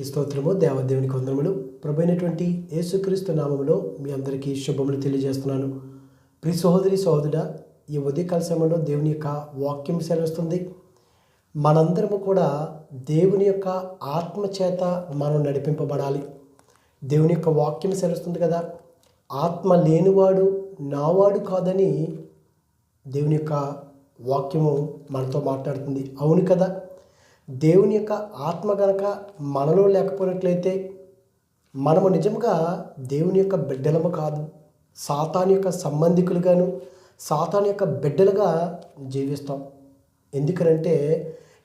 ఈ స్తోత్రము దేవదేవునికి వందనములు ప్రభైనటువంటి యేసుక్రీస్తు నామములో మీ అందరికీ శుభములు తెలియజేస్తున్నాను. ప్రి సహోదరి సహోదరుడ ఈ ఉదయకాల సమయంలో దేవుని యొక్క వాక్యం సెలవుస్తుంది. మనందరము కూడా దేవుని యొక్క ఆత్మ చేత మనం నడిపింపబడాలి. దేవుని యొక్క వాక్యం సెలవుస్తుంది కదా. ఆత్మ లేనివాడు నావాడు కాదని దేవుని యొక్క వాక్యము మనతో మాట్లాడుతుంది. అవును కదా? దేవుని యొక్క ఆత్మ గనక మనలో లేకపోయినట్లయితే మనము నిజంగా దేవుని యొక్క బిడ్డలము కాదు. సాతాన్ యొక్క సంబంధికులుగాను సాతాన్ యొక్క బిడ్డలుగా జీవిస్తాం. ఎందుకనంటే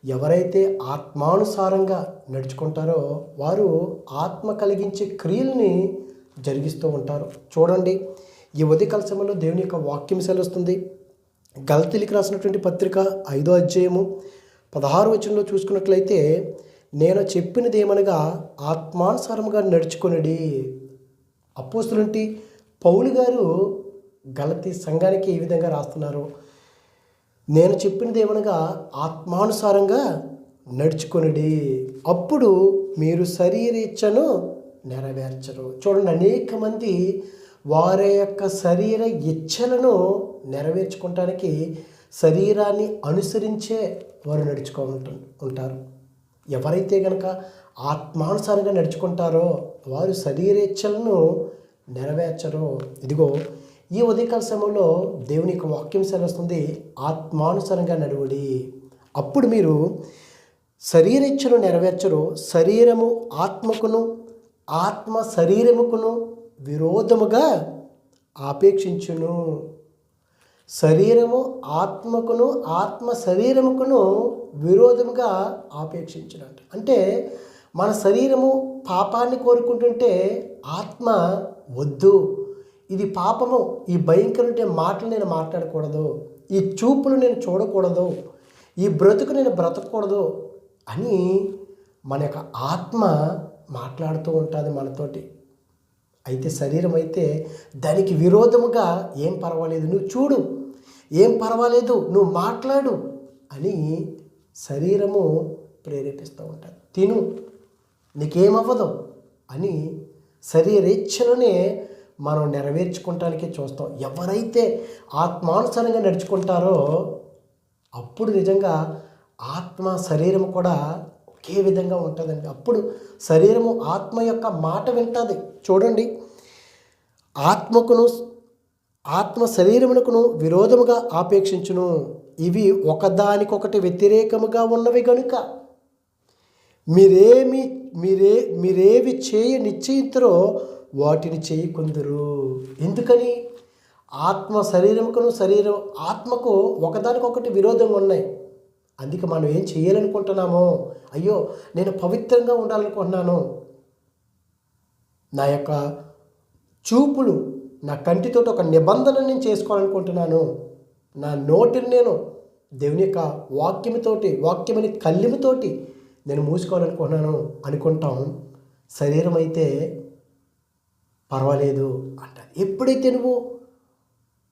ఎవరైతే ఆత్మానుసారంగా నడుచుకుంటారో వారు ఆత్మ కలిగించే క్రియల్ని జరిగిస్తూ ఉంటారు. చూడండి ఈ ఉదయకాల సమయంలో దేవుని యొక్క వాక్యం సెలవుస్తుంది. గలతీలికి రాసినటువంటి పత్రిక ఐదో అధ్యాయము పదహారు వచనంలో చూసుకున్నట్లయితే నేను చెప్పినది ఏమనగా ఆత్మానుసారముగా నడుచుకునడి. అపోస్తులంటి పౌలు గారు గలతీ సంఘానికి ఏ విధంగా రాస్తున్నారు? నేను చెప్పినది ఏమనగా ఆత్మానుసారంగా నడుచుకొనిడి అప్పుడు మీరు శరీరేచ్ఛను నెరవేర్చరు. చూడండి అనేక మంది వారి యొక్క శరీర ఇచ్ఛలను నెరవేర్చుకోవటానికి శరీరాన్ని అనుసరించే వారు నడుచుకో ఉంటారు. ఎవరైతే కనుక ఆత్మానుసారంగా నడుచుకుంటారో వారు శరీరేచ్ఛలను నెరవేర్చరు. ఇదిగో ఈ ఉదయకాల సమయంలో దేవుని యొక్క వాక్యం సెలవుస్తుంది ఆత్మానుసారంగా నడువుడి. అప్పుడు మీరు శరీరేచ్ఛను నెరవేర్చరు శరీరము ఆత్మకును ఆత్మ శరీరముకును విరోధముగా ఆపేక్షించును. శరీరము ఆత్మకును ఆత్మ శరీరముకును విరోధముగా ఆపేక్షించడం అంటే మన శరీరము పాపాన్ని కోరుకుంటుంటే ఆత్మ వద్దు. ఇది పాపము. ఈ భయంకరుంటే మాటలు నేను మాట్లాడకూడదు. ఈ చూపులు నేను చూడకూడదు. ఈ బ్రతుకు నేను బ్రతకూడదు అని మన యొక్క ఆత్మ మాట్లాడుతూ ఉంటుంది మనతోటి. అయితే శరీరం అయితే దానికి విరోధముగా ఏం పర్వాలేదు. నువ్వు చూడు. ఏం పర్వాలేదు నువ్వు మాట్లాడు అని శరీరము ప్రేరేపిస్తూ ఉంటుంది. తిను నీకేమవ్వదు అని శరీరేచ్ఛలనే మనం నెరవేర్చుకోవటానికే చూస్తాం. ఎవరైతే ఆత్మానుసారంగా నడుచుకుంటారో అప్పుడు నిజంగా ఆత్మ శరీరం కూడా ఒకే విధంగా ఉంటుందండి. అప్పుడు శరీరము ఆత్మ యొక్క మాట వింటుంది. చూడండి ఆత్మకును ఆత్మ శరీరమునకును విరోధముగా ఆపేక్షించును. ఇవి ఒకదానికొకటి వ్యతిరేకముగా ఉన్నవి గనుక. మీరేమి మీరే మీరేవి చేయ నిశ్చయితురో వాటిని చేయకుందరు ఎందుకని? ఆత్మ శరీరముకును శరీరం ఆత్మకు ఒకదానికొకటి విరోధంగా ఉన్నాయి. అందుకే మనం ఏం చేయాలనుకుంటున్నామో? అయ్యో నేను పవిత్రంగా ఉండాలనుకుంటున్నాను. నా యొక్క చూపులు నా కంటితో ఒక నిబంధన నేను చేసుకోవాలనుకుంటున్నాను. నా నోటిని నేను దేవుని యొక్క వాక్యముతోటి వాక్యమని కళ్ళిముతోటి నేను మూసుకోవాలనుకుంటున్నాను అనుకుంటాం. శరీరం అయితే పర్వాలేదు అంట ఎప్పుడైతే నువ్వు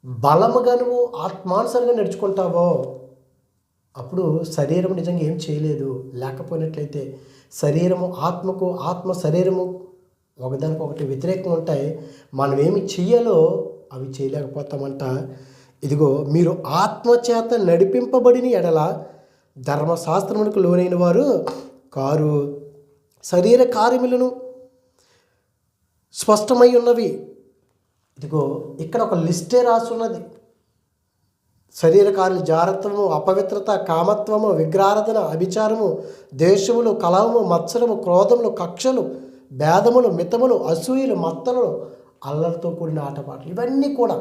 బలముగా నువ్వు ఆత్మానుసరంగా నడుచుకుంటావో అప్పుడు శరీరం నిజంగా ఏం చేయలేదు. లేకపోయినట్లయితే శరీరము ఆత్మకు ఆత్మ శరీరము ఒకదానికి ఒకటి వ్యతిరేకం ఉంటాయి మనం ఏమి చెయ్యాలో అవి చేయలేకపోతామంట. ఇదిగో మీరు ఆత్మచేత నడిపింపబడిన ఎడల ధర్మశాస్త్రమునకు లోనైన వారు కారు శరీర కార్యములను స్పష్టమై ఉన్నవి. ఇదిగో ఇక్కడ ఒక లిస్టే రాసున్నది. శరీర కార్యలు జారత్వము అపవిత్రత కామత్వము విగ్రహారాధన అభిచారము దేశములు కలవము మత్సరము క్రోధములు కక్షలు భేదములు మితములు అసూయలు మత్తలు అల్లరితో కూడిన ఆటపాటలు. ఇవన్నీ కూడా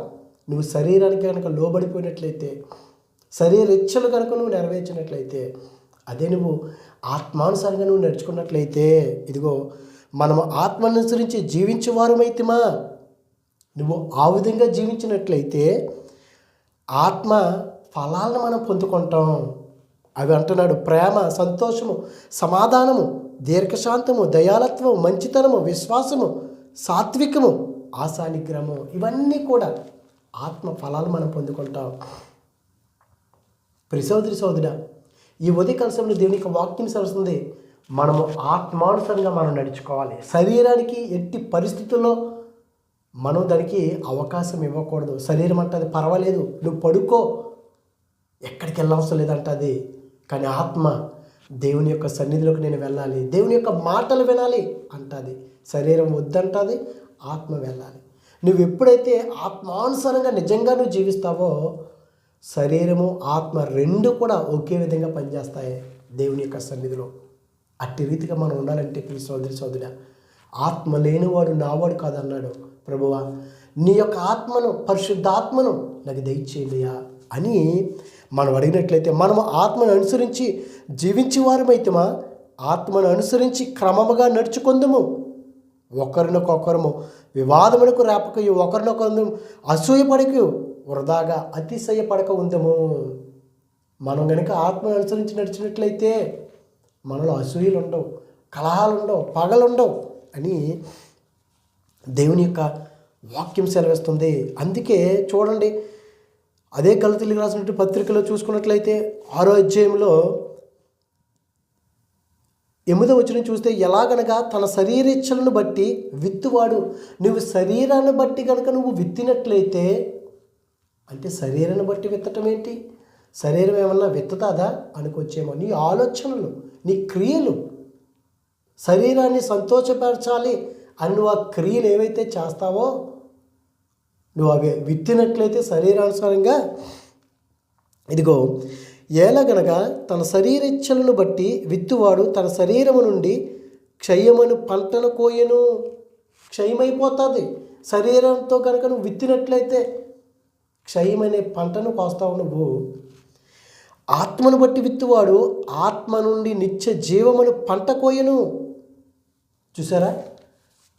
నువ్వు శరీరానికి కనుక లోబడిపోయినట్లయితే శరీర ఇచ్చలు కనుక నువ్వు నెరవేర్చినట్లయితే అదే నువ్వు ఆత్మానుసారంగా నువ్వు నడుచుకున్నట్లయితే ఇదిగో మనము ఆత్మనుసరించి జీవించేవారమైతేమా? నువ్వు ఆ విధంగా జీవించినట్లయితే ఆత్మ ఫలాలను మనం పొందుకుంటాం. అవి అంటున్నాడు ప్రేమ సంతోషము సమాధానము. దీర్ఘశాంతము దయాలత్వము మంచితనము విశ్వాసము సాత్వికము ఆశానిగ్రహము ఇవన్నీ కూడా ఆత్మ ఫలాలు మనం పొందుకుంటాం. ప్రి సోదరి సోదర ఈ ఉదయకాల సమయంలో దేవుని యొక్క వాక్యం సరిస్తుంది మనము ఆత్మానుసరంగా మనం నడుచుకోవాలి. శరీరానికి ఎట్టి పరిస్థితుల్లో మనం దానికి అవకాశం ఇవ్వకూడదు. శరీరం అంటది పర్వాలేదు. నువ్వు పడుకో. ఎక్కడికి వెళ్ళవసరం లేదంటది కానీ ఆత్మ దేవుని యొక్క సన్నిధిలోకి నేను వెళ్ళాలి. దేవుని యొక్క మాటలు వినాలి అంటుంది. శరీరం వద్దంటది ఆత్మ వెళ్ళాలి. నువ్వు ఎప్పుడైతే ఆత్మానుసారంగా నిజంగా నువ్వు జీవిస్తావో శరీరము ఆత్మ రెండు కూడా ఒకే విధంగా పనిచేస్తాయి దేవుని యొక్క సన్నిధిలో. అట్టి రీతిగా మనం ఉండాలంటే ప్రియ సోదరి సోదరుడా ఆత్మ లేనివాడు నావాడు కాదన్నాడు ప్రభువా. నీ యొక్క ఆత్మను పరిశుద్ధాత్మను నాకు దయచేయలేయా అని మనం అడిగినట్లయితే మనము ఆత్మను అనుసరించి జీవించి వారమైతేమా ఆత్మను అనుసరించి క్రమముగా నడుచుకుందాము. ఒకరినొకొకరము వివాదములకు రేపక ఒకరినొకరు అసూయపడకు వృధాగా అతిశయపడక ఉందము. మనం కనుక ఆత్మను అనుసరించి నడిచినట్లయితే మనలో అసూయలు ఉండవు కలహాలు ఉండవు పగలు ఉండవు అని దేవుని యొక్క వాక్యం సెలవిస్తుంది. అందుకే చూడండి అదే గలతీలకు రాసినట్టు పత్రికలో చూసుకున్నట్లయితే ఆరో అధ్యాయంలో ఎనిమిదో వచ్చిన చూస్తే ఎలాగనగా తన శరీరిచ్ఛలను బట్టి విత్తువాడు నువ్వు శరీరాన్ని బట్టి కనుక నువ్వు విత్తినట్లయితే అంటే శరీరాన్ని బట్టి విత్తటం ఏంటి? శరీరం ఏమన్నా విత్తుతాదా అనుకొచ్చేమో. నీ ఆలోచనలు నీ క్రియలు శరీరాన్ని సంతోషపరచాలి అని ఆ క్రియలు ఏవైతే చేస్తావో నువ్వు అవి విత్తినట్లయితే శరీరానుసారంగా ఇదిగో ఏలగనక తన శరీరేచ్ఛలను బట్టి విత్తువాడు తన శరీరము నుండి క్షయమను పంటను కోయను. క్షయమైపోతుంది. శరీరంతో కనుక నువ్వు విత్తినట్లయితే క్షయమనే పంటను కోస్తావు నువ్వు. ఆత్మను బట్టి విత్తువాడు ఆత్మ నుండి నిత్య జీవమును పంట కోయను. చూసారా?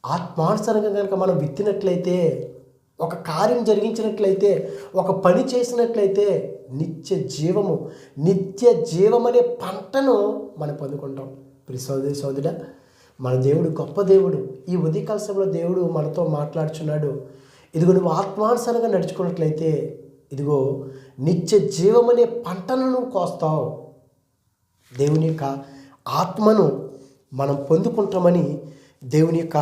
ఆత్మానుసరంగా కనుక మనం విత్తినట్లయితే ఒక కార్యం జరిగించినట్లయితే ఒక పని చేసినట్లయితే నిత్య జీవము నిత్య జీవమనే పంటను మనం పొందుకుంటాం. ప్రి సోదరి మన దేవుడు గొప్ప దేవుడు. ఈ ఉదయకాల సమయంలో దేవుడు మనతో మాట్లాడుచున్నాడు. ఇదిగో నువ్వు ఆత్మానుసారంగా నడుచుకున్నట్లయితే ఇదిగో నిత్య జీవమనే పంటను నువ్వు కోస్తావు. దేవుని యొక్క ఆత్మను మనం పొందుకుంటామని దేవుని యొక్క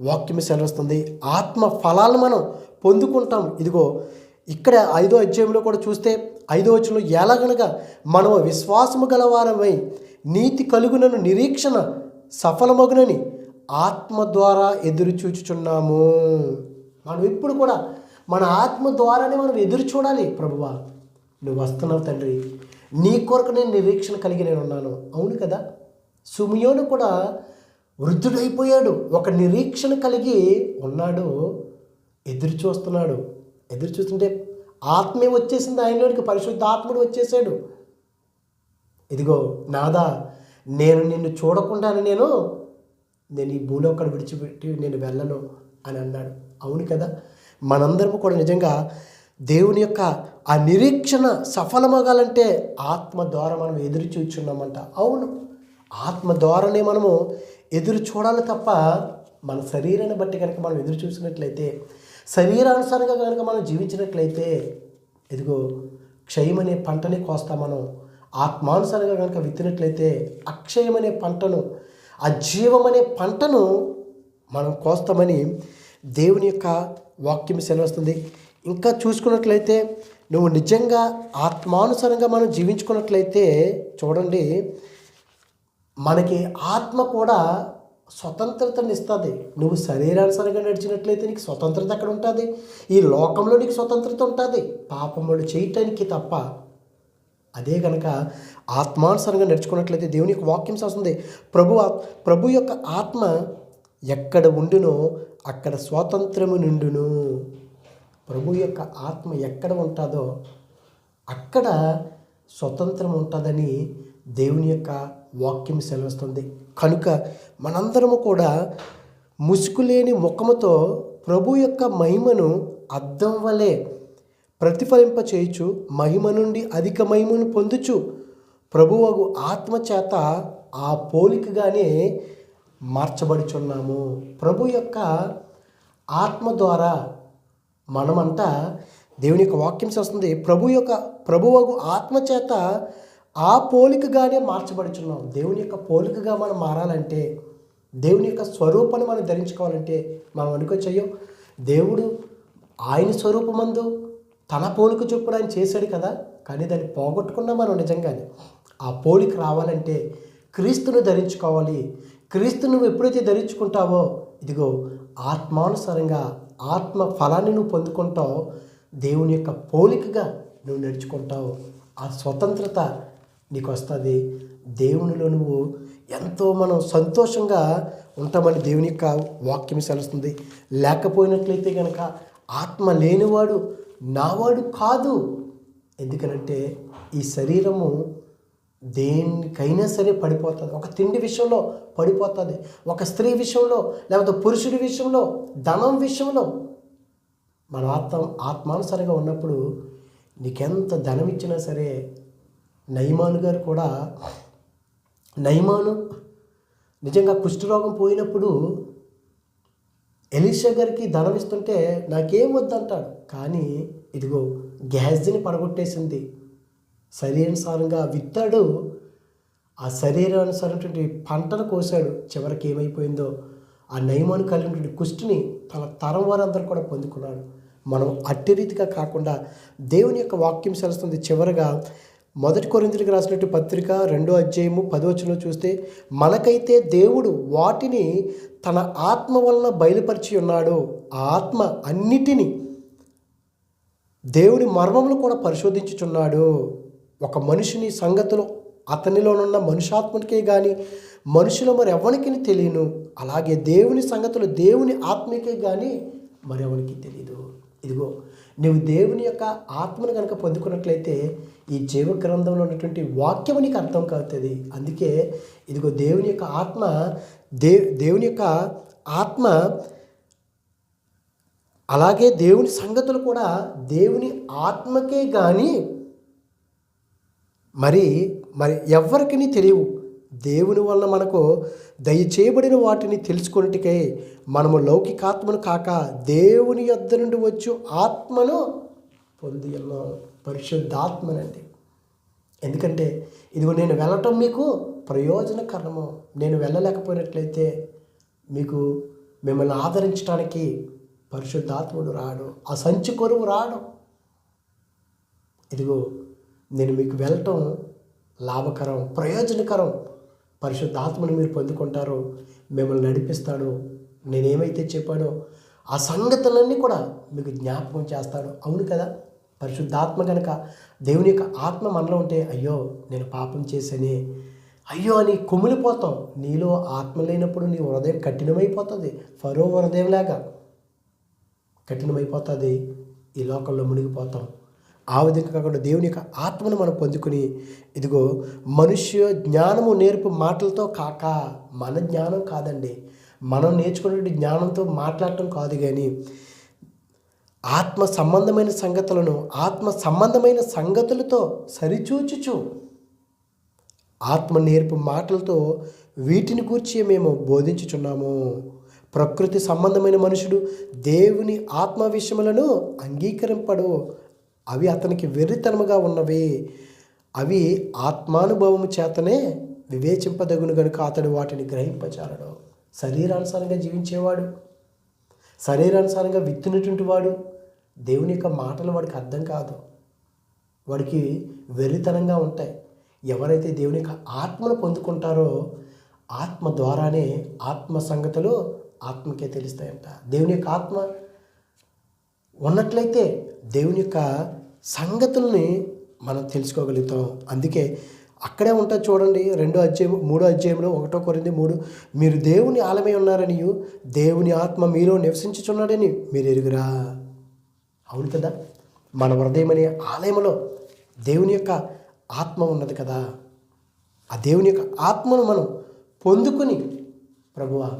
వాక్యం సెలవుస్తుంది. ఆత్మ ఫలాలను మనం పొందుకుంటాం. ఇదిగో ఇక్కడ ఐదో అధ్యాయంలో కూడా చూస్తే ఐదో వచ్చంలో ఎలాగనగా మనం విశ్వాసము గలవారమై నీతి కలుగునను నిరీక్షణ సఫలమగునని ఆత్మ ద్వారా ఎదురు చూచుచున్నాము. మనం ఇప్పుడు కూడా మన ఆత్మ ద్వారానే మనం ఎదురు చూడాలి ప్రభువా. నువ్వు వస్తున్నావు తండ్రి. నీ కొరకు నేను నిరీక్షణ కలిగి నేను ఉన్నాను. అవును కదా? సుమియోను కూడా వృద్ధుడైపోయాడు. ఒక నిరీక్షణ కలిగి ఉన్నాడు. ఎదురు చూస్తున్నాడు. ఎదురు చూస్తుంటే ఆత్మే వచ్చేసింది ఆయనలోనికి. పరిశుద్ధ ఆత్ముడు వచ్చేసాడు. ఇదిగో నాదా నేను నిన్ను చూడకుండానే నేను నేను ఈ భూలోకం విడిచిపెట్టి నేను వెళ్ళను అని అన్నాడు. అవును కదా మనందరం కూడా నిజంగా దేవుని యొక్క ఆ నిరీక్షణ సఫలమగాలంటే ఆత్మ ద్వారా మనం ఎదురు చూచున్నామంట అవును ఆత్మ ద్వారానే మనము ఎదురు చూడాలి తప్ప మన శరీరాన్ని బట్టి కనుక మనం ఎదురు చూసినట్లయితే శరీరానుసారంగా కనుక మనం జీవించినట్లయితే ఇదిగో క్షయమనే పంటని కోస్తా మనం. ఆత్మానుసారంగా కనుక విత్తినట్లయితే అక్షయమనే పంటను అజీవమనే పంటను మనం కోస్తామని దేవుని యొక్క వాక్యం సెలవుస్తుంది. ఇంకా చూసుకున్నట్లయితే నువ్వు నిజంగా ఆత్మానుసారంగా మనం జీవించుకున్నట్లయితే చూడండి మనకి ఆత్మ కూడా స్వతంత్రతను ఇస్తుంది నువ్వు శరీరానుసారంగా నడిచినట్లయితే నీకు స్వతంత్రత ఎక్కడ ఉంటుంది? ఈ లోకంలో నీకు స్వతంత్రత ఉంటుంది. పాపములు చేయటానికి తప్ప. అదే కనుక ఆత్మానుసారంగా నడుచుకున్నట్లయితే దేవుని యొక్క వాక్యం వస్తుంది ప్రభు ప్రభు యొక్క ఆత్మ ఎక్కడ ఉండునో అక్కడ స్వాతంత్రము నిండును. ప్రభు యొక్క ఆత్మ ఎక్కడ ఉంటుందో అక్కడ స్వతంత్రం ఉంటుందని దేవుని యొక్క వాక్యం సెలవిస్తుంది. కనుక మనందరము కూడా ముసుగులేని ముఖముతో ప్రభు యొక్క మహిమను అద్దం వలె ప్రతిఫలింప చేయుచు మహిమ నుండి అధిక మహిమను పొందుచు ప్రభువగు ఆత్మ చేత ఆ పోలికగానే మార్చబడుచున్నాము. ప్రభు యొక్క ఆత్మ ద్వారా మనమంతా దేవుని యొక్క వాక్యం చేస్తుంది ప్రభు యొక్క ప్రభువు ఆత్మ చేత ఆ పోలికగానే మార్చబడుచున్నాం. దేవుని యొక్క పోలికగా మనం మారాలంటే దేవుని యొక్క స్వరూపాన్ని మనం ధరించుకోవాలంటే మనం అనుకోవచ్చయ్యో దేవుడు ఆయన స్వరూపమందు తన పోలిక చొప్పున ఆయన చేశాడు కదా కానీ దాన్ని పోగొట్టుకున్నాం మనం నిజంగానే. ఆ పోలిక రావాలంటే క్రీస్తును ధరించుకోవాలి. క్రీస్తు నువ్వు ఎప్పుడైతే ధరించుకుంటావో ఇదిగో ఆత్మానుసారంగా ఆత్మ ఫలాన్ని నువ్వు పొందుకుంటావు దేవుని యొక్క పోలికగా నువ్వు నడుచుకుంటావు ఆ స్వతంత్రత నీకు వస్తుంది దేవునిలో నువ్వు ఎంతో మనం సంతోషంగా ఉంటామని దేవుని యొక్క వాక్యం సెలుస్తుంది. లేకపోయినట్లయితే కనుక ఆత్మ లేనివాడు నావాడు కాదు. ఎందుకనంటే ఈ శరీరము దేనికైనా సరే పడిపోతుంది. ఒక తిండి విషయంలో పడిపోతుంది. ఒక స్త్రీ విషయంలో లేకపోతే పురుషుడి విషయంలో ధనం విషయంలో మన ఆత్మ ఆత్మానుసరిగా ఉన్నప్పుడు నీకెంత ధనం ఇచ్చినా సరే నయమాను గారు కూడా నయమాను నిజంగా కుష్ఠరోగం పోయినప్పుడు ఎలీషా గారికి ధనం ఇస్తుంటే నాకేం వద్దంటాడు. కానీ ఇదిగో గ్యాస్ని పడగొట్టేసింది. శరీరానుసారంగా విత్తాడు. ఆ శరీరానుసారమైనటువంటి పంటను కోసాడు చివరికి ఏమైపోయిందో ఆ నయమాను కలిగినటువంటి కుష్టిని తన తరం వారందరూ కూడా పొందుకున్నాడు మనం అట్టి రీతిగా కాకుండా దేవుని యొక్క వాక్యం సెలుస్తుంది చివరగా మొదటి కొరింతలకు రాసినట్టు పత్రిక రెండో అధ్యాయము పదవచనం చూస్తే మనకైతే దేవుడు వాటిని తన ఆత్మ వలన బయలుపరిచి ఉన్నాడు. ఆ ఆత్మ అన్నిటినీ దేవుడి మర్మములు కూడా పరిశోధించుచున్నాడు. ఒక మనిషిని సంగతులు అతనిలోనున్న మనుషాత్మకే కానీ మనుషుల మరి ఎవరికి తెలియను. అలాగే దేవుని సంగతులు దేవుని ఆత్మకే కానీ మరెవరికి తెలియదు ఇదిగో నువ్వు దేవుని యొక్క ఆత్మను కనుక పొందుకున్నట్లయితే ఈ జీవ గ్రంథంలో ఉన్నటువంటి వాక్యం నీకు అర్థం కావుతుంది. అందుకే ఇదిగో దేవుని యొక్క ఆత్మ దే దేవుని యొక్క ఆత్మ అలాగే దేవుని సంగతులు కూడా దేవుని ఆత్మకే కానీ మరి మరి ఎవరికి తెలియవు. దేవుని వలన మనకు దయచేయబడిన వాటిని తెలుసుకున్నట్టుకై మనము లౌకికాత్మను కాక దేవుని యొద్ద నుండి వచ్చు ఆత్మను పొంది ఉన్నాం. పరిశుద్ధాత్మనండి. ఎందుకంటే ఇదిగో నేను వెళ్ళటం మీకు ప్రయోజనకరము. నేను వెళ్ళలేకపోయినట్లయితే మీకు మిమ్మల్ని ఆదరించడానికి పరిశుద్ధాత్ముడు రాడు. ఆ సంచి కొరువు రాడు. ఇదిగో నేను మీకు వెళ్ళటం లాభకరం ప్రయోజనకరం. పరిశుద్ధాత్మను మీరు పొందుకుంటారో మిమ్మల్ని నడిపిస్తాడు నేనేమైతే చెప్పానో ఆ సంగతులన్నీ కూడా మీకు జ్ఞాపకం చేస్తాడు. అవును కదా? పరిశుద్ధాత్మ కనుక దేవుని యొక్క ఆత్మ మనలో ఉంటే అయ్యో నేను పాపం చేశానే. అయ్యో అని కుమిలిపోతాం. నీలో ఆత్మ లేనప్పుడు నీ హృదయం కఠినమైపోతుంది. ఫరో హృదయం లాగా కఠినమైపోతుంది. ఈ లోకంలో మునిగిపోతాం. ఆ విధంగా కాకుండా దేవుని యొక్క ఆత్మను మనం పొందుకుని ఇదిగో మనుష్య జ్ఞానము నేర్పు మాటలతో కాక మన జ్ఞానం కాదండి. మనం నేర్చుకునే జ్ఞానంతో మాట్లాడటం కాదు కానీ ఆత్మ సంబంధమైన సంగతులను ఆత్మ సంబంధమైన సంగతులతో సరిచూచుచు. ఆత్మ నేర్పు మాటలతో వీటిని గూర్చి మేము బోధించుచున్నాము. ప్రకృతి సంబంధమైన మనుషుడు దేవుని ఆత్మ విషయములను అంగీకరింపడు. అవి అతనికి వెర్రితనముగా ఉన్నవి. అవి ఆత్మానుభవము చేతనే వివేచింపదగును గనుక అతడు వాటిని గ్రహింపచాలడు శరీరానుసారంగా జీవించేవాడు శరీరానుసారంగా విత్తునటువంటి వాడు దేవుని యొక్క మాటలు వాడికి అర్థం కాదు. వాడికి వెర్రితనంగా ఉంటాయి. ఎవరైతే దేవుని యొక్క ఆత్మను పొందుకుంటారో ఆత్మ ద్వారానే ఆత్మ సంగతులు ఆత్మకే తెలుస్తాయంట. దేవుని యొక్క ఆత్మ ఉన్నట్లయితే దేవుని యొక్క సంగతుల్ని మనం తెలుసుకోగలుగుతాం. అందుకే అక్కడే ఉంటుంది చూడండి రెండో అధ్యాయం మూడో అధ్యాయంలో ఒకటో కొరింది మూడు మీరు దేవుని ఆలమై ఉన్నారని దేవుని ఆత్మ మీలో నివసించుచున్నాడని మీరు ఎరుగురా? అవును కదా? మన హృదయం అనే ఆలయంలో దేవుని యొక్క ఆత్మ ఉన్నది కదా. ఆ దేవుని యొక్క ఆత్మను మనం పొందుకొని ప్రభువా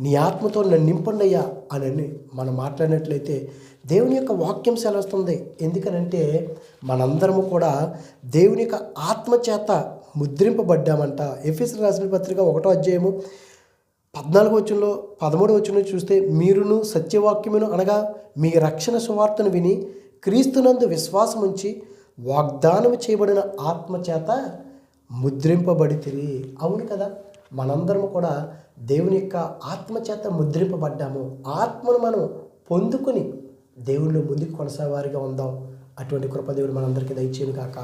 నీ ఆత్మతో నన్ను నింపండి అయ్యా అని మనం మాట్లాడినట్లయితే దేవుని యొక్క వాక్యం సెలవుస్తుంది. ఎందుకనంటే మనందరము కూడా దేవుని యొక్క ఆత్మ చేత ముద్రింపబడ్డామంట. ఎఫ్ఎస్ రాసిన పత్రిక ఒకటో అధ్యాయము పద్నాలుగు వచ్చంలో పదమూడు వచ్చంలో చూస్తే మీరును సత్యవాక్యమును అనగా మీ రక్షణ సువార్తను విని క్రీస్తునందు విశ్వాసం ఉంచి వాగ్దానం చేయబడిన ఆత్మ చేత ముద్రింపబడితిరి. అవును కదా? మనందరం కూడా దేవుని యొక్క ఆత్మ చేత ముద్రింపబడ్డాము. ఆత్మను మనం పొందుకుని దేవుళ్ళు ముందుకు కొనసాగారిగా ఉందాం. అటువంటి కృపదేవుడు మనందరికీ దయచేయను కాక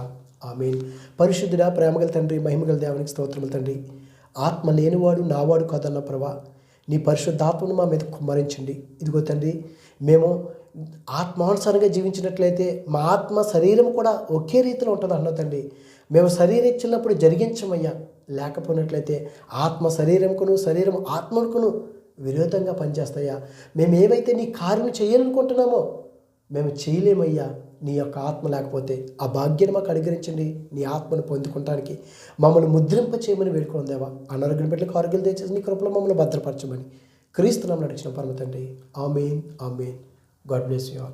ఆమె పరిశుద్ధుడా ప్రేమగల తండ్రి మహిమగల దేవునికి స్తోత్రములు తండ్రి. ఆత్మ లేనివాడు నావాడు కాదన్న ప్రభా నీ పరిశుద్ధాత్మను మా మీద కుమ్మరించండి. ఇదిగో తండ్రి మేము ఆత్మానుసారంగా జీవించినట్లయితే మా ఆత్మ శరీరం కూడా ఒకే రీతిలో ఉంటుంది అన్న తండ్రి. మేము శరీరం ఇచ్చినప్పుడు జరిగించమయ్యా. లేకపోయినట్లయితే ఆత్మ శరీరంకును శరీరం ఆత్మకును విరోధంగా పనిచేస్తాయా? మేము ఏవైతే నీ కార్యం చేయాలనుకుంటున్నామో మేము చేయలేమయ్యా. నీ యొక్క ఆత్మ లేకపోతే ఆ భాగ్యాన్ని మాకు అనుగ్రహించండి. నీ ఆత్మను పొందుకోవడానికి మమ్మల్ని ముద్రింప చేయమని వేడుకుందేవా అనారోగ్యం పెట్టలకు ఆరోగ్యం తెచ్చేసి నీ కృపలో మమ్మల్ని భద్రపరచమని క్రీస్తునాం నడిచిన పరమ తండ్రి. Amen amen. God bless you all.